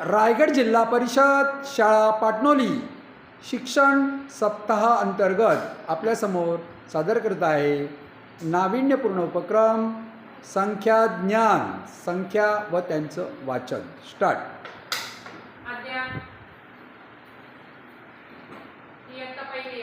रायगड जिल्हा परिषद शाळा पाटणोली शिक्षण सप्ताह अंतर्गत आपल्यासमोर सादर करत आहे नाविन्यपूर्ण उपक्रम संख्या ज्ञान संख्या व त्यांचं वाचन. स्टार्ट पहिली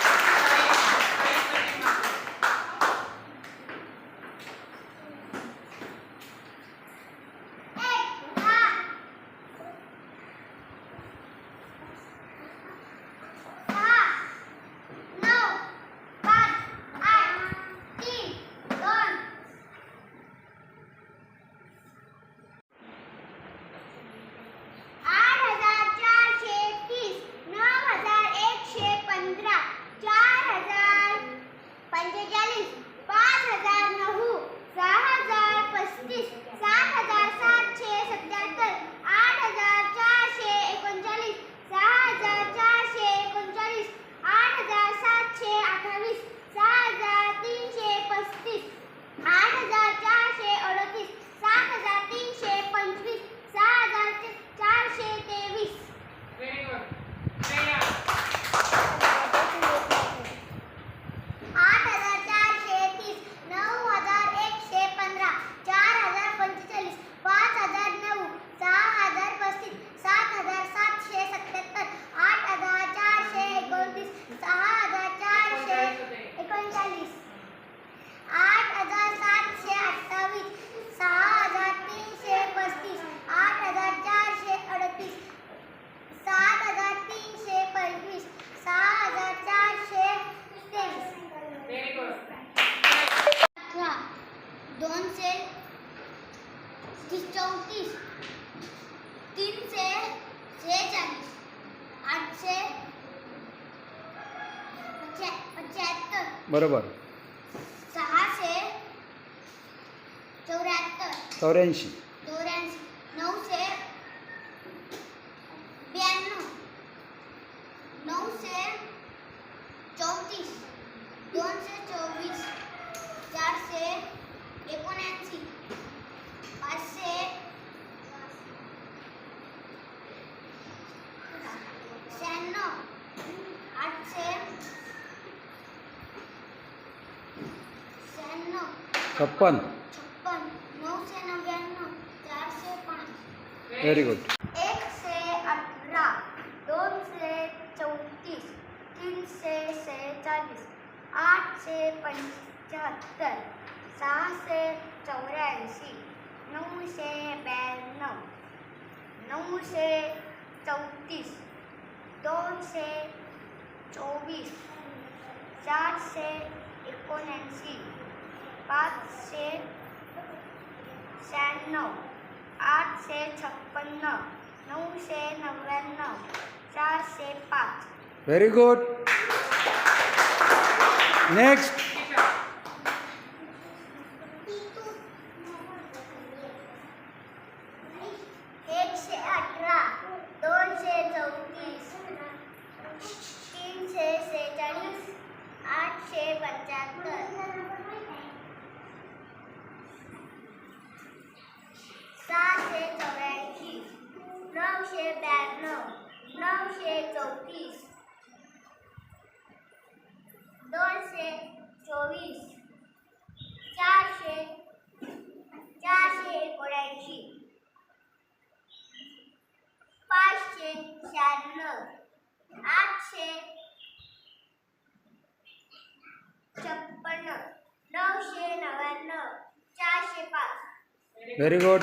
चौतीस. तीनशे सेहेचाळीस आठशे पच्या- पंच्याहत्तर. बरोबर. सहाशे चौऱ्याहत्तर. चौऱ्याऐंशी. छप्पन। छप्पन। नऊशे नव्याण्णव चारशे पाच। व्हेरी गुड एकशे अठरा दोनशे चौतीस तीनशे सेहेचाळीस आठशे पंच्याहत्तर सहाशे चौऱ्याऐंशी नऊशे ब्याण्णव नऊशे चौतीस दोन से चौबीस चार से चारशे एकोणऐंशी से शहाण्णव से छप्पन्न नऊशे चार से पाँच. वेरी गुड नेक्स्ट नऊशे चौतीस दोनशे चोवीस चारशे चारशे एकोणऐंशी पाचशे शहाण्णव आठशे छप्पन्न नऊशे नव्याण्णव चारशे पाच। Very good